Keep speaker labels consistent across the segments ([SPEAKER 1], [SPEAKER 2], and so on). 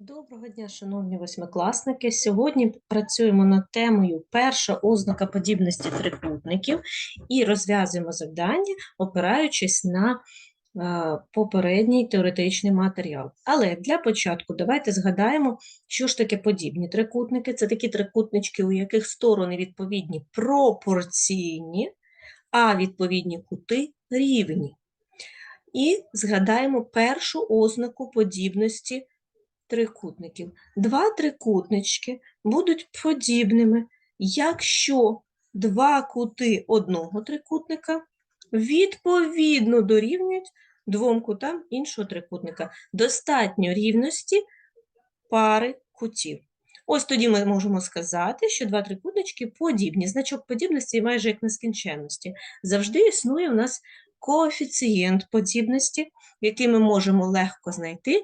[SPEAKER 1] Доброго дня, шановні восьмикласники. Сьогодні працюємо над темою перша ознака подібності трикутників і розв'язуємо завдання, опираючись на е, попередній теоретичний матеріал. Але для початку давайте згадаємо, що ж таке подібні трикутники. Це такі трикутнички, у яких сторони відповідні пропорційні, а відповідні кути рівні. І згадаємо першу ознаку подібності трикутників. Два трикутнички будуть подібними, якщо два кути одного трикутника відповідно дорівнюють двом кутам іншого трикутника. Достатньо рівності пари кутів. Ось тоді ми можемо сказати, що два трикутнички подібні. Значок подібності майже як нескінченності. Завжди існує у нас коефіцієнт подібності, який ми можемо легко знайти,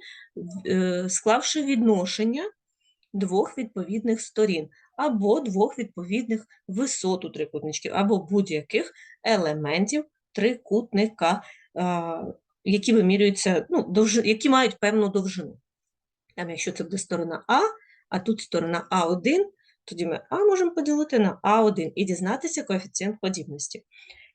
[SPEAKER 1] е, склавши відношення двох відповідних сторін, або двох відповідних висот у трикутничків, або будь-яких елементів трикутника, які вимірюються, ну, довж... які мають певну довжину. Там, якщо це буде сторона А, а тут сторона А1, тоді ми А можемо поділити на А1 і дізнатися коефіцієнт подібності.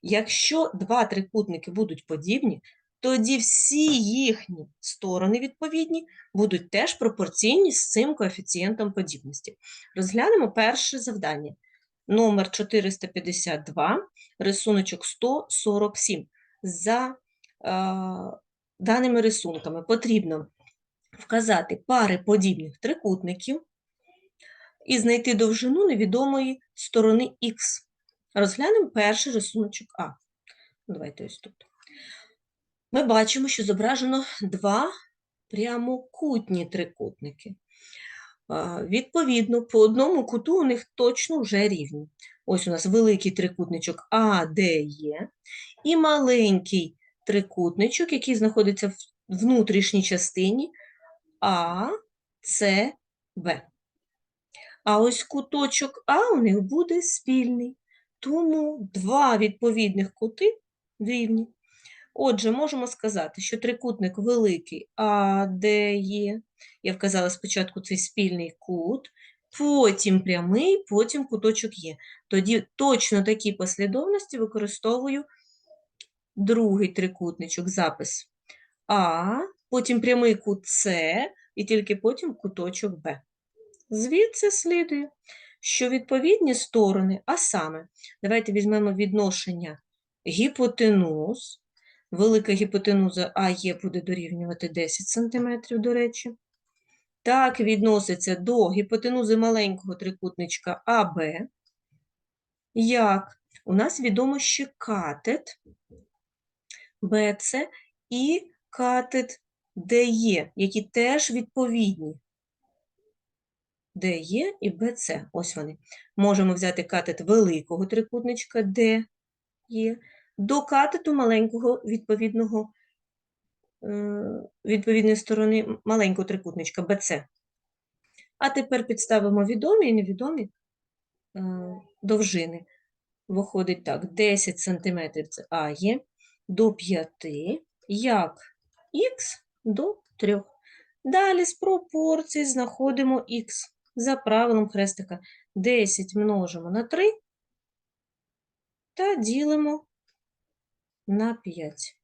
[SPEAKER 1] Якщо два трикутники будуть подібні, тоді всі їхні сторони відповідні будуть теж пропорційні з цим коефіцієнтом подібності. Розглянемо перше завдання. Номер 452, рисуночок 147. За е, даними рисунками потрібно вказати пари подібних трикутників і знайти довжину невідомої сторони Х. Розглянемо перший рисуночок А. Давайте ось тут. Ми бачимо, що зображено два прямокутні трикутники. Відповідно, по одному куту у них точно вже рівні. Ось у нас великий трикутничок А, Д, Є, і маленький трикутничок, який знаходиться в внутрішній частині А, С, Б. А ось куточок А у них буде спільний. Тому два відповідних кути рівні. Отже, можемо сказати, що трикутник великий А, Д, Є. Я вказала спочатку цей спільний кут, потім прямий, потім куточок Є. Тоді точно такі послідовності використовую другий трикутничок, запис А, потім прямий кут С і тільки потім куточок Б. Звідси слідує, що відповідні сторони, а саме, давайте візьмемо відношення гіпотенуз, велика гіпотенуза АЄ буде дорівнювати 10 см, до речі. Так, відноситься до гіпотенузи маленького трикутничка АБ, як у нас відомо ще катет БЦ і катет ДЕ, які теж відповідні. ДЕ і БЦ. Ось вони. Можемо взяти катет великого трикутничка ДЕ до катету маленького відповідного, е, відповідної сторони маленького трикутничка БЦ. А тепер підставимо відомі і невідомі е, довжини. Виходить так, 10 см це А є до 5, як х до 3. Далі з пропорцій знаходимо х за правилом хрестика 10 множимо на 3 та ділимо на 5.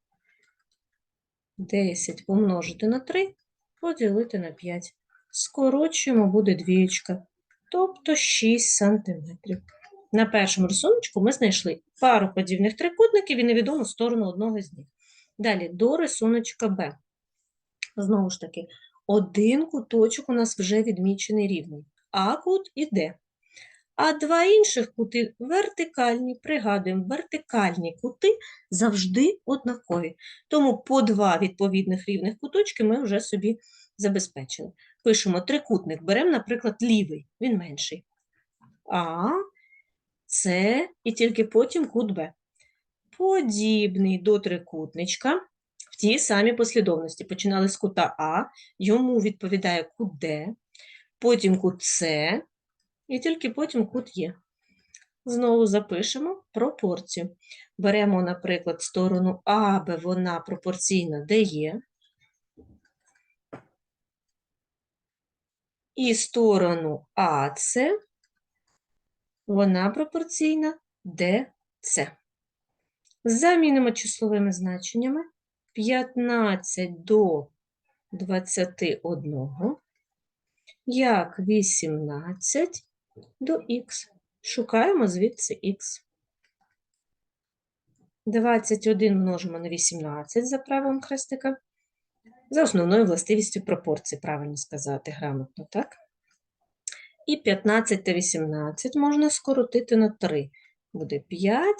[SPEAKER 1] 10 помножити на 3, поділити на 5. Скорочуємо, буде двієчка, тобто 6 см. На першому рисунку ми знайшли пару подібних трикутників і невідому сторону одного з них. Далі до рисуночка Б. Знову ж таки, один куточок у нас вже відмічений рівний, А кут і Д. А два інших кути вертикальні. Пригадуємо, вертикальні кути завжди однакові. Тому по два відповідних рівних куточки ми вже собі забезпечили. Пишемо трикутник, беремо, наприклад, лівий, він менший. А, С і тільки потім кут Б. Подібний до трикутничка в тій самій послідовності. Починали з кута А, йому відповідає кут Д, потім кут С, і тільки потім кут Є. Знову запишемо пропорцію. Беремо, наприклад, сторону АБ, вона пропорційна де і сторону АС, вона пропорційна ДС. Замінимо числовими значеннями 15 до 21, як 18 до х. Шукаємо звідси х. 21 множимо на 18 за правилом хрестика. За основною властивістю пропорції, правильно сказати, грамотно, так? І 15 та 18 можна скоротити на 3. Буде 5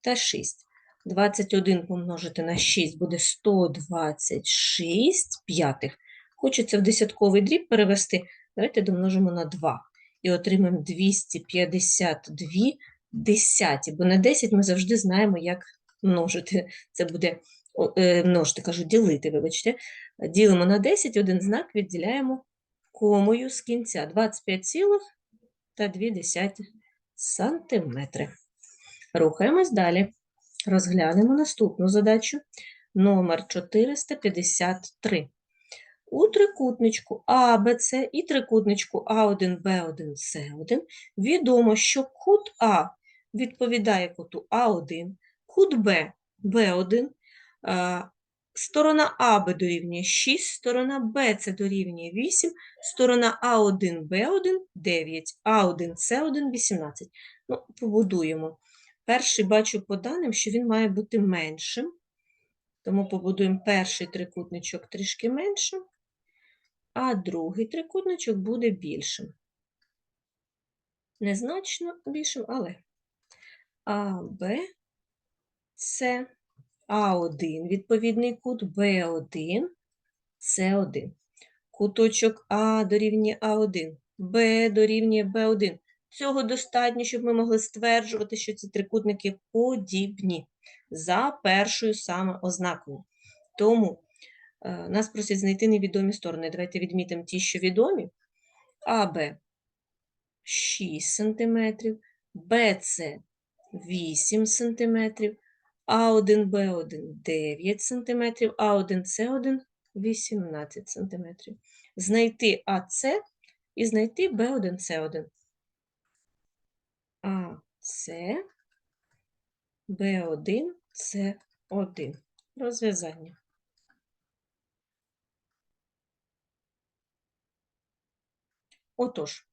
[SPEAKER 1] та 6. 21 помножити на 6 буде 126 п'ятих. Хочеться в десятковий дріб перевести. Давайте домножимо на 2. І отримаємо 252 десяті. Бо на 10 ми завжди знаємо, як множити. Це буде е, множити, кажу, ділити, вибачте. Ділимо на 10, один знак відділяємо комою з кінця. 25 цілих та 2 сантиметри. Рухаємось далі. Розглянемо наступну задачу. Номер 453. У трикутничку АБЦ і трикутничку А1, Б1, С1 відомо, що кут А відповідає куту А1, кут Б Б1, а, сторона АБ дорівнює 6, сторона БЦ дорівнює 8, сторона А1, Б1 9, А1, С1 18. Ну, побудуємо. Перший бачу по даним, що він має бути меншим, тому побудуємо перший трикутничок трішки меншим, а другий трикутничок буде більшим. Незначно більшим, але А, Б, С, А1, відповідний кут, Б1, С1. Куточок А дорівнює А1, Б дорівнює Б1. Цього достатньо, щоб ми могли стверджувати, що ці трикутники подібні за першою саме ознакою. Тому е, нас просять знайти невідомі сторони. Давайте відмітимо ті, що відомі. АБ 6 см, БЦ 8 см, А1, Б1 9 см, А1, С1 18 см. Знайти АЦ і знайти Б1, С1. АС, Б1, С1. Розв'язання. Отож,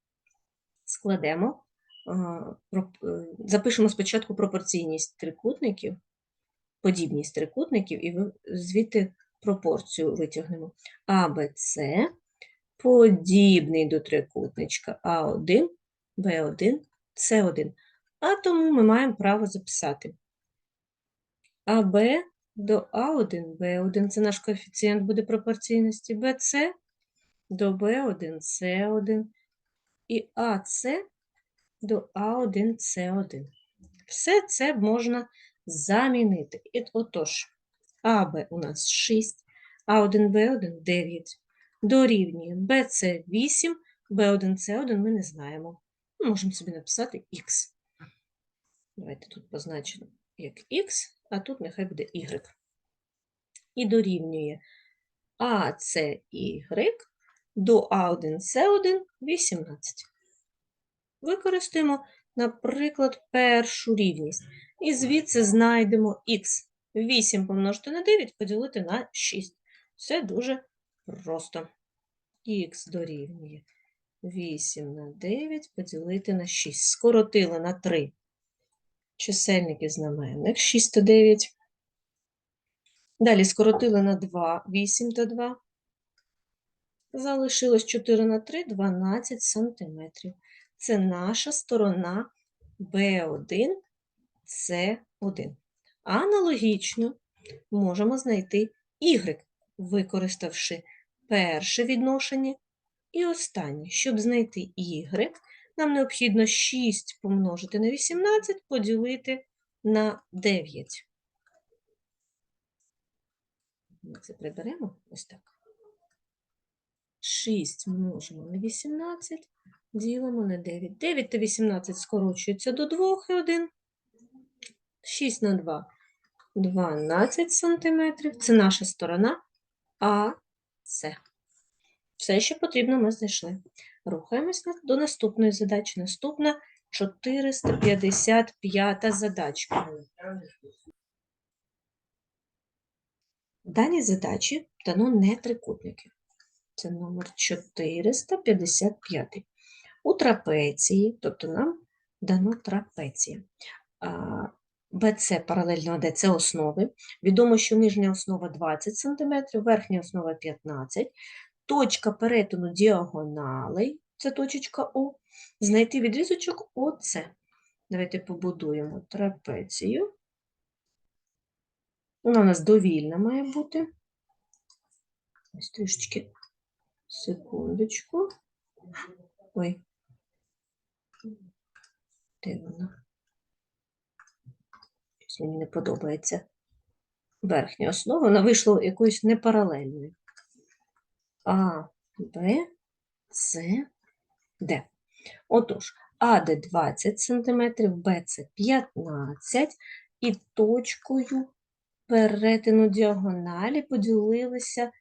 [SPEAKER 1] складемо, е, запишемо спочатку пропорційність трикутників, подібність трикутників, і звідти пропорцію витягнемо. АБЦ подібний до трикутничка А1, Б1, С1. А тому ми маємо право записати АБ до А1, Б1 – це наш коефіцієнт буде пропорційності, БЦ до Б1, С1 і АЦ до А1, С1. Все це можна замінити. І отож, АБ у нас 6, А1, Б1 – 9. Дорівнює БЦ 8, Б1, С1 ми не знаємо. Ми можемо собі написати х. Давайте тут позначимо як х, а тут нехай буде y. І дорівнює ACY до А1С1 18. Використаємо, наприклад, першу рівність. І звідси знайдемо х. 8 помножити на 9 поділити на 6. Все дуже просто. Х дорівнює 8 на 9 поділити на 6. Скоротили на 3. Чисельник і знаменник 6 та 9. Далі скоротили на 2, 8 та 2. Залишилось 4 на 3, 12 сантиметрів. Це наша сторона B1, C1. Аналогічно можемо знайти Y, використавши перше відношення і останнє. Щоб знайти Y, нам необхідно 6 помножити на 18, поділити на 9. Ми це приберемо ось так. 6 множимо на 18, ділимо на 9. 9 та 18 скорочуються до 2 і 1. 6 на 2 – 12 сантиметрів. Це наша сторона АС. Все. Все, що потрібно, ми знайшли. Рухаємось до наступної задачі. Наступна 455 задачка. В даній задачі дано не трикутники. Це номер 455. У трапеції, тобто нам дано трапеція. БЦ паралельно АД – це основи. Відомо, що нижня основа 20 см, верхня основа 15 Точка перетину діагоналей – це точечка О. Знайти відрізочок ОЦ. Давайте побудуємо трапецію. Вона у нас довільна має бути. Ось трішечки. Секундочку. Ой. Де вона? Щось мені не подобається. Верхня основа, вона вийшла якоюсь непаралельною. А, Б, С, Д. Отож, АД 20 см, БЦ 15 і точкою перетину діагоналі поділилися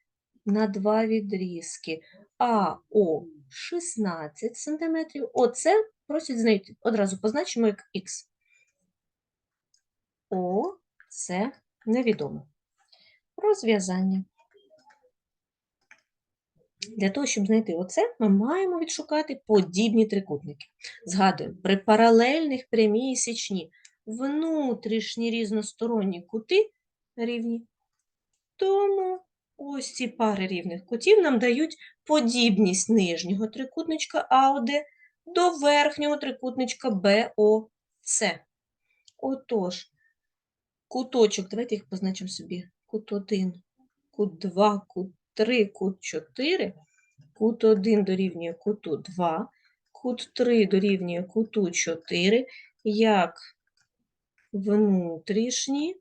[SPEAKER 1] на два відрізки. АО 16 см, ОЦ просять знайти. Одразу позначимо як Х. О, це невідомо. Розв'язання. Для того, щоб знайти оце, ми маємо відшукати подібні трикутники. Згадуємо, при паралельних прямій січні внутрішні різносторонні кути рівні. Тому ось ці пари рівних кутів нам дають подібність нижнього трикутничка АОД до верхнього трикутничка БОЦ. Отож, куточок, давайте їх позначимо собі. Кут 1, кут 2, кут 3, кут 4, кут 1 дорівнює куту 2, кут 3 дорівнює куту 4, як внутрішні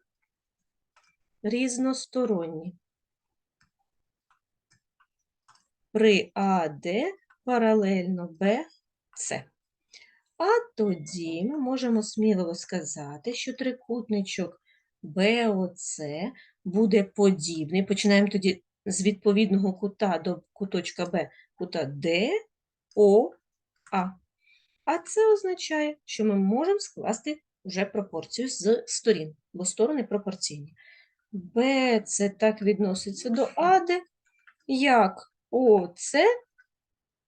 [SPEAKER 1] різносторонні. При АД паралельно БЦ. А тоді ми можемо сміливо сказати, що трикутничок БОЦ буде подібний. Починаємо тоді з відповідного кута до куточка Б, кута ДОА. А це означає, що ми можемо скласти вже пропорцію з сторін, бо сторони пропорційні. Б це так відноситься до АД, як ОЦ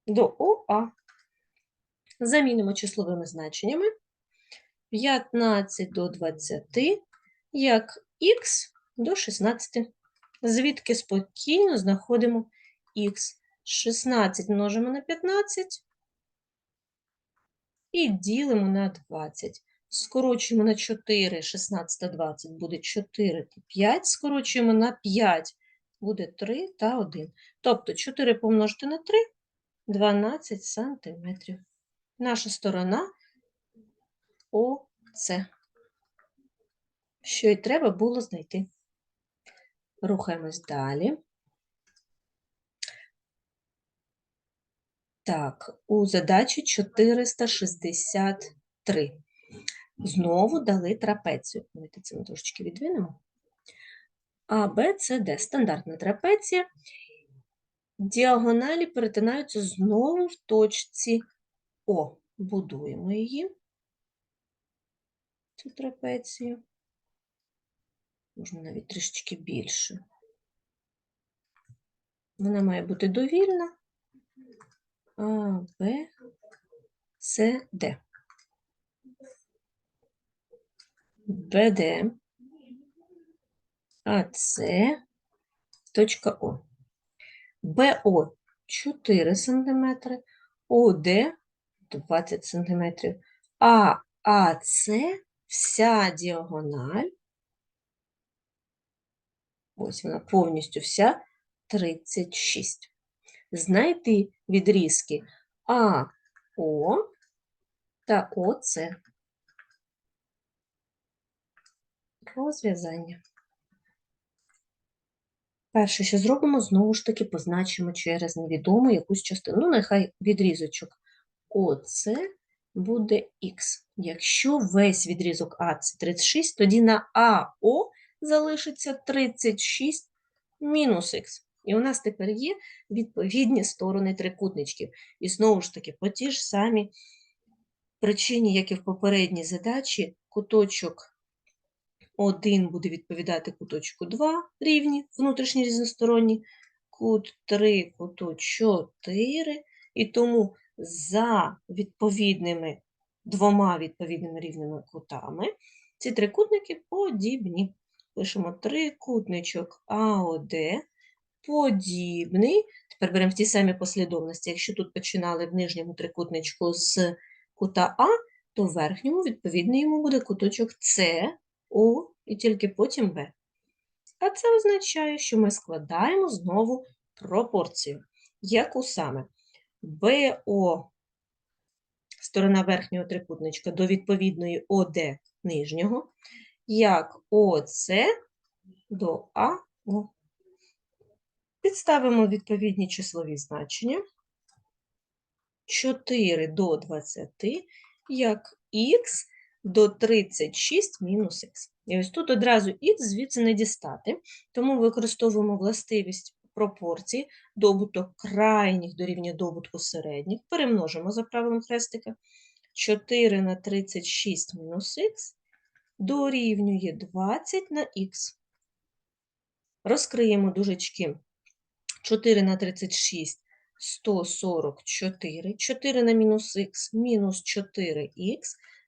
[SPEAKER 1] до ОА. Замінимо числовими значеннями. 15 до 20, як х до 16. Звідки спокійно знаходимо х. 16 множимо на 15 і ділимо на 20. Скорочуємо на 4, 16 та 20 буде 4 та 5. Скорочуємо на 5 буде 3 та 1. Тобто 4 помножити на 3 – 12 сантиметрів. Наша сторона ОЦ. Що й треба було знайти. Рухаємось далі. Так, у задачі 463. Знову дали трапецію. Давайте це ми трошечки відвинемо. А, Б, С, Д. Стандартна трапеція. Діагоналі перетинаються знову в точці О. Будуємо її, цю трапецію. Можна навіть трішечки більше. Вона має бути довільна. А, Б, С, Д. БД, АС, точка О. БО 4 см, ОД 20 см, а АС вся діагональ, ось вона повністю вся 36. Знайти відрізки АО та ОЦ. Розв'язання. Перше, що зробимо, знову ж таки позначимо через невідому якусь частину. Ну, нехай відрізочок ОЦ буде Х. Якщо весь відрізок А це 36, тоді на АО залишиться 36 мінус Х. І у нас тепер є відповідні сторони трикутничків. І знову ж таки, по ті ж самі причині, як і в попередній задачі, куточок 1 буде відповідати куточку 2 рівні, внутрішні різносторонні, кут 3, куту 4, і тому за відповідними двома відповідними рівними кутами ці трикутники подібні. Пишемо трикутничок АОД подібний. Тепер беремо в ті самі послідовності. Якщо тут починали в нижньому трикутничку з кута А, то в верхньому, відповідно, йому буде куточок С, О і тільки потім Б. А це означає, що ми складаємо знову пропорцію. Яку саме? БО, сторона верхнього трикутничка до відповідної ОД нижнього, як ОС до АО. Підставимо відповідні числові значення. 4 до 20, як х до 36 мінус х. І ось тут одразу х звідси не дістати, тому використовуємо властивість пропорцій, добуток крайніх дорівнює добутку середніх, перемножимо за правилом хрестика. 4 на 36 мінус х дорівнює 20 на х. Розкриємо дужечки. 4 на 36 144, 4 на мінус х мінус 4х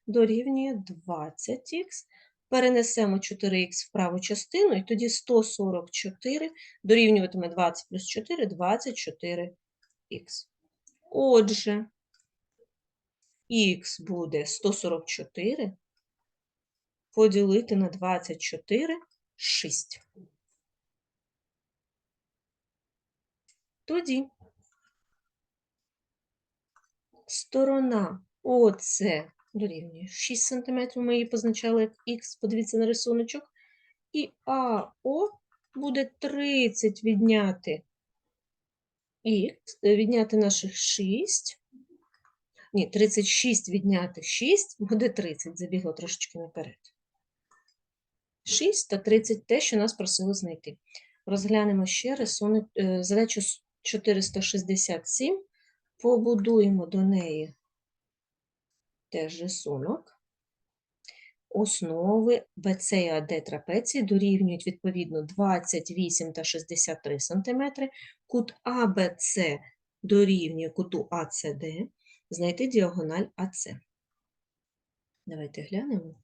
[SPEAKER 1] дорівнює 20х. Перенесемо 4х в праву частину, і тоді 144 дорівнюватиме 20 плюс 4 24х. Отже, х буде 144 поділити на 24 6. Тоді сторона ОЦ дорівнює 6 см, ми її позначали як Х, подивіться на рисуночок, і АО буде 30 відняти Х, відняти наших 6. Ні, 36 відняти 6 буде 30, забігло трошечки наперед. 6 та 30 те, що нас просили знайти. Розглянемо ще рисунок, е, задачу 467, побудуємо до неї теж рисунок. Основи BC і AD трапеції дорівнюють відповідно 28 та 63 см, кут ABC дорівнює куту ACD, знайти діагональ АС. Давайте глянемо.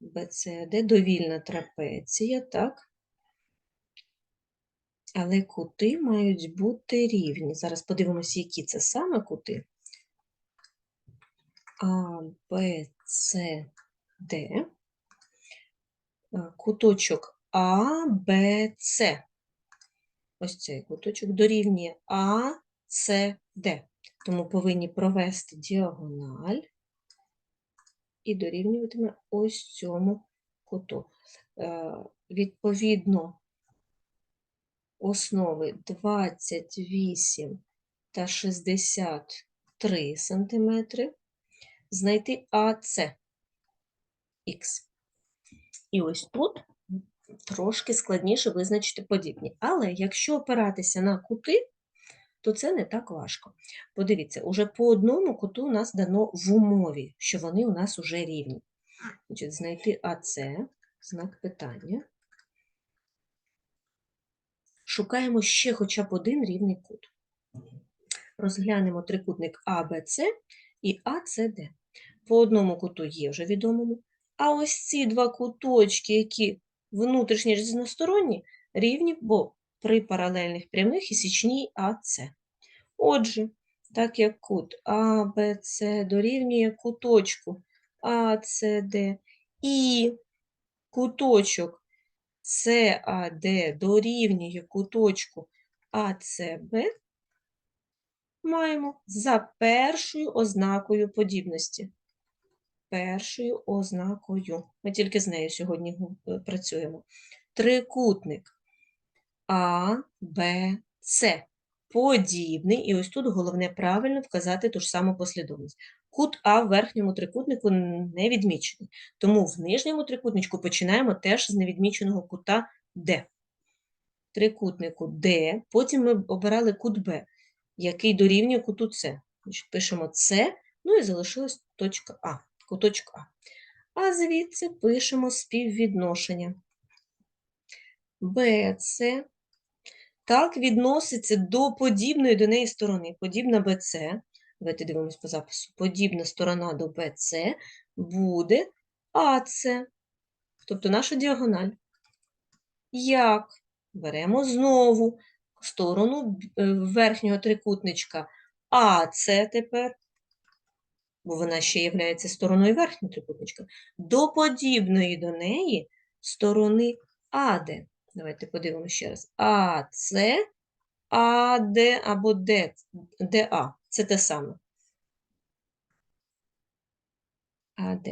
[SPEAKER 1] BCD довільна трапеція, так? Але кути мають бути рівні. Зараз подивимося, які це саме кути. А, Б, С, Д. Куточок А, Б, С. Ось цей куточок дорівнює А, С, Д. Тому повинні провести діагональ і дорівнюватиме ось цьому куту. Е, відповідно, основи 28 та 63 см, знайти АС Х. І ось тут трошки складніше визначити подібні. Але якщо опиратися на кути, то це не так важко. Подивіться, уже по одному куту у нас дано в умові, що вони у нас уже рівні. Значить, Знайти АС, знак питання шукаємо ще хоча б один рівний кут. Розглянемо трикутник АБЦ і АЦД. По одному куту є вже відомому, а ось ці два куточки, які внутрішні різносторонні, рівні, бо при паралельних прямих і січній АЦ. Отже, так як кут АБЦ дорівнює куточку АЦД і куточок САД дорівнює куточку АЦБ, маємо за першою ознакою подібності. Першою ознакою. Ми тільки з нею сьогодні е, працюємо. Трикутник А, Б, С. Подібний, і ось тут головне правильно вказати ту ж саму послідовність. Кут А в верхньому трикутнику не відмічений, тому в нижньому трикутничку починаємо теж з невідміченого кута Д. трикутнику D, потім ми обирали кут Б, який дорівнює куту С. Пишемо С, ну і залишилась точка А, куточок А. А звідси пишемо співвідношення. БЦ так відноситься до подібної до неї сторони. Подібна БЦ, давайте дивимось по запису, подібна сторона до БЦ буде АЦ, тобто наша діагональ. Як? Беремо знову сторону е, верхнього трикутничка АЦ тепер, бо вона ще є стороною верхнього трикутничка, до подібної до неї сторони АД. Давайте подивимося ще раз. АЦ, АД або Д, ДА. Це те саме. АД.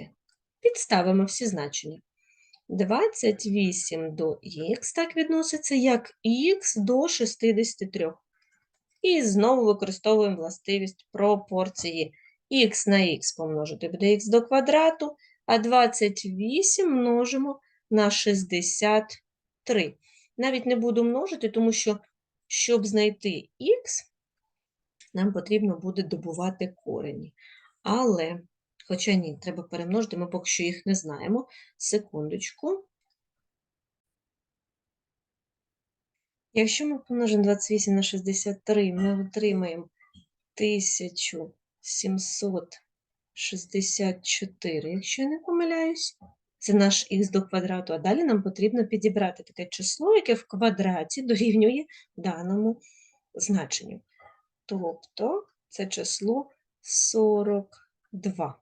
[SPEAKER 1] Підставимо всі значення. 28 до х так відноситься, як х до 63. І знову використовуємо властивість пропорції. х на х помножити буде х до квадрату, а 28 множимо на 63. Навіть не буду множити, тому що, щоб знайти х, нам потрібно буде добувати корені. Але, хоча ні, треба перемножити, ми поки що їх не знаємо. Секундочку. Якщо ми помножимо 28 на 63, ми отримаємо 1764, якщо я не помиляюсь. Це наш х до квадрату, а далі нам потрібно підібрати таке число, яке в квадраті дорівнює даному значенню. Тобто це число 42.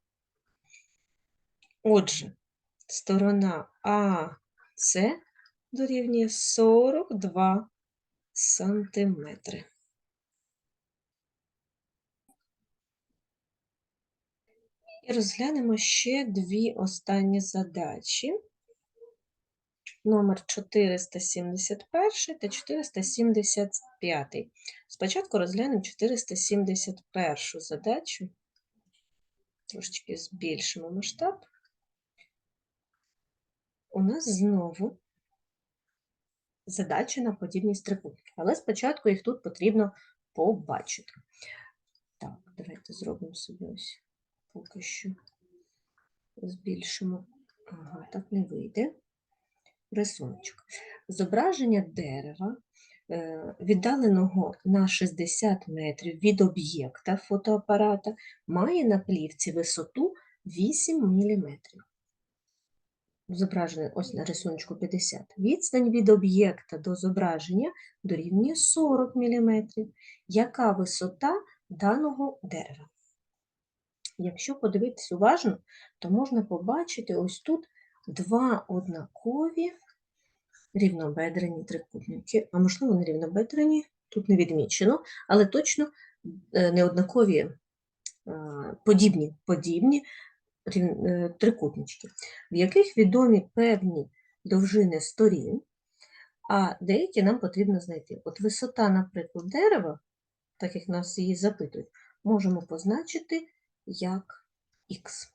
[SPEAKER 1] Отже, сторона АС дорівнює 42 сантиметри. І розглянемо ще дві останні задачі. Номер 471 та 475. Спочатку розглянемо 471 задачу. Трошечки збільшимо масштаб. У нас знову задачі на подібність трикутників, але спочатку їх тут потрібно побачити. Так, давайте зробимо собі ось поки що збільшимо. Ага, так не вийде. Рисуночок. Зображення дерева, е, віддаленого на 60 метрів від об'єкта фотоапарата, має на плівці висоту 8 мм. Зображене ось на рисунку 50. Відстань від об'єкта до зображення дорівнює 40 мм. Яка висота даного дерева? Якщо подивитись уважно, то можна побачити ось тут два однакові рівнобедрені трикутники, а можливо, не рівнобедрені, тут не відмічено, але точно е, неоднакові е, подібні, подібні е, трикутнички, в яких відомі певні довжини сторін, а деякі нам потрібно знайти. От висота, наприклад, дерева, так як нас її запитують, можемо позначити як х.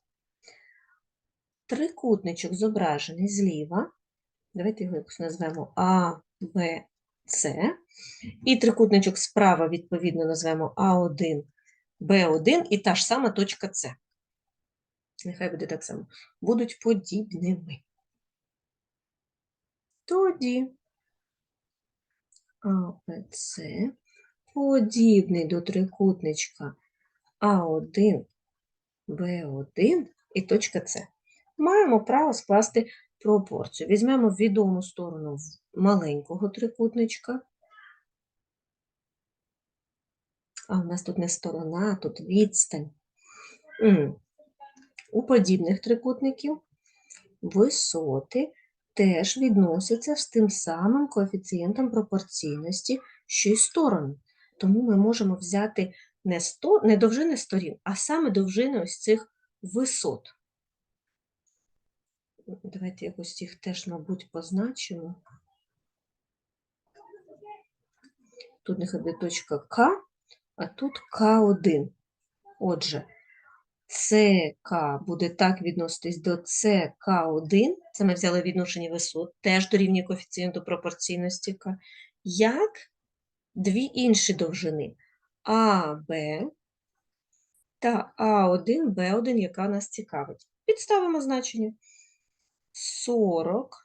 [SPEAKER 1] Трикутничок зображений зліва. Давайте його якось назвемо А, Б, С. І трикутничок справа, відповідно, назвемо А1, Б1 і та ж сама точка С. Нехай буде так само. Будуть подібними. Тоді АБЦ подібний до трикутничка А1, Б1 і точка С. Маємо право скласти пропорцію. Візьмемо відому сторону маленького трикутничка. А у нас тут не сторона, тут відстань. У подібних трикутників висоти теж відносяться з тим самим коефіцієнтом пропорційності, що й сторони. Тому ми можемо взяти не, сто, не довжини сторін, а саме довжини ось цих висот. Давайте якось їх теж, мабуть, позначимо. Тут нехай буде точка К, а тут К1. Отже, ЦК буде так відноситись до ЦК1, це ми взяли відношення висот, теж дорівнює коефіцієнту пропорційності К, як дві інші довжини АБ та А1, Б1, яка нас цікавить. Підставимо значення 40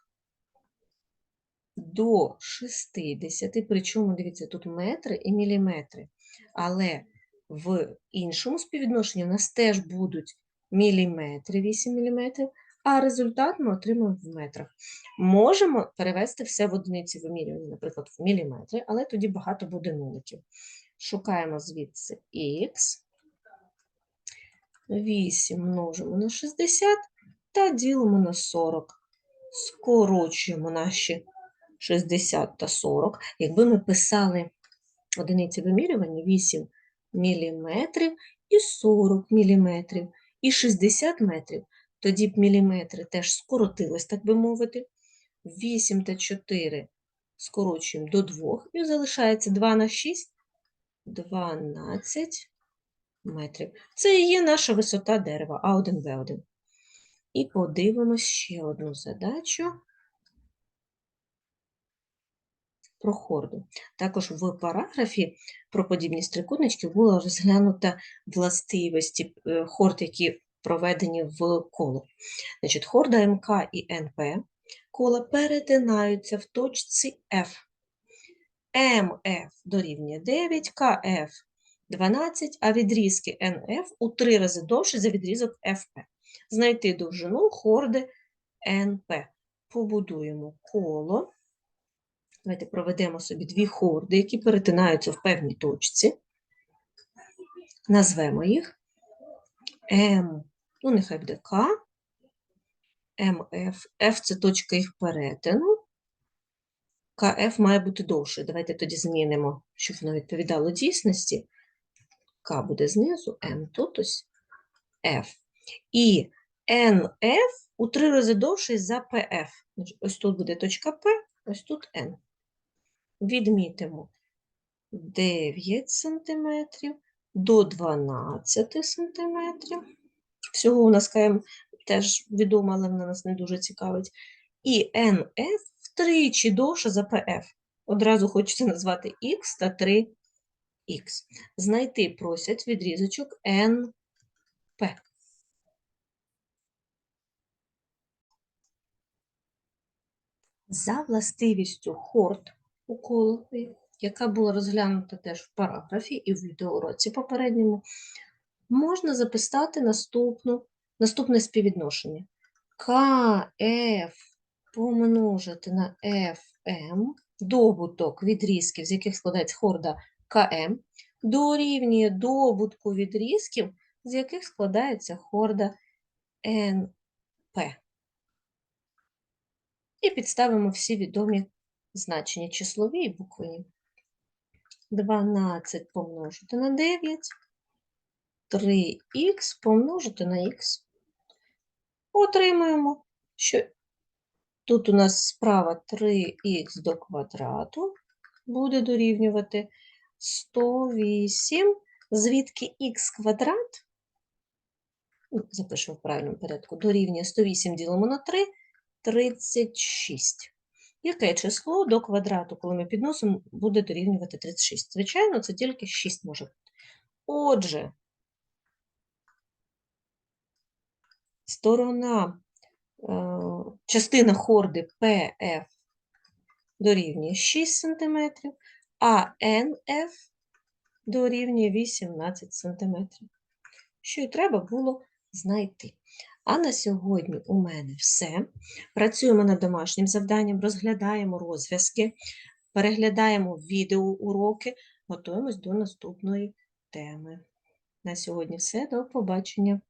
[SPEAKER 1] до 60, причому, дивіться, тут метри і міліметри, але в іншому співвідношенні у нас теж будуть міліметри, 8 міліметрів, а результат ми отримаємо в метрах. Можемо перевести все в одиниці вимірювання, наприклад, в міліметри, але тоді багато буде нуликів. Шукаємо звідси х, 8 множимо на 60 та ділимо на 40. Скорочуємо наші 60 та 40. Якби ми писали одиниці вимірювання 8 мм і 40 мм, і 60 метрів, тоді б міліметри теж скоротились, так би мовити. 8 та 4 скорочуємо до 2, і залишається 2 на 6, 12 метрів. Це і є наша висота дерева А1Б1. І подивимось ще одну задачу про хорду. Також в параграфі про подібність трикутничків було розглянуто властивості е, хорд, які проведені в коло. Значить, хорда МК і НП кола перетинаються в точці F. МФ дорівнює 9, КФ 12, а відрізки НФ у три рази довше за відрізок ФП. Знайти довжину хорди НП. Побудуємо коло. Давайте проведемо собі дві хорди, які перетинаються в певній точці. Назвемо їх М, ну, нехай буде К, МФ. F – це точка їх перетину. КФ має бути довше. Давайте тоді змінимо, щоб воно відповідало дійсності. К буде знизу, М тут ось F. І НФ у три рази довший за ПФ. Ось тут буде точка П, ось тут Н. Відмітимо 9 см до 12 см. Всього у нас КМ теж відома, але вона нас не дуже цікавить. І НФ втричі довше за ПФ. Одразу хочеться назвати Х та 3х. Знайти просять відрізочок НП. За властивістю хорд у колові, яка була розглянута теж в параграфі і в відеоуроці попередньому, можна записати наступну, наступне співвідношення. КФ помножити на FM, добуток відрізків, з яких складається хорда КМ, дорівнює добутку відрізків, з яких складається хорда НП. І підставимо всі відомі значення числові і буквені. 12 помножити на 9, 3х помножити на х. Отримуємо, що тут у нас справа 3х до квадрату буде дорівнювати 108, звідки х квадрат, ну, запишемо в правильному порядку, дорівнює 108 ділимо на 3, 36. Яке число до квадрату, коли ми підносимо, буде дорівнювати 36? Звичайно, це тільки 6 може бути. Отже, сторона, частина хорди PF дорівнює 6 см, а NF дорівнює 18 см. Що й треба було знайти. А на сьогодні у мене все. Працюємо над домашнім завданням, розглядаємо розв'язки, переглядаємо відеоуроки, готуємось до наступної теми. На сьогодні все. До побачення!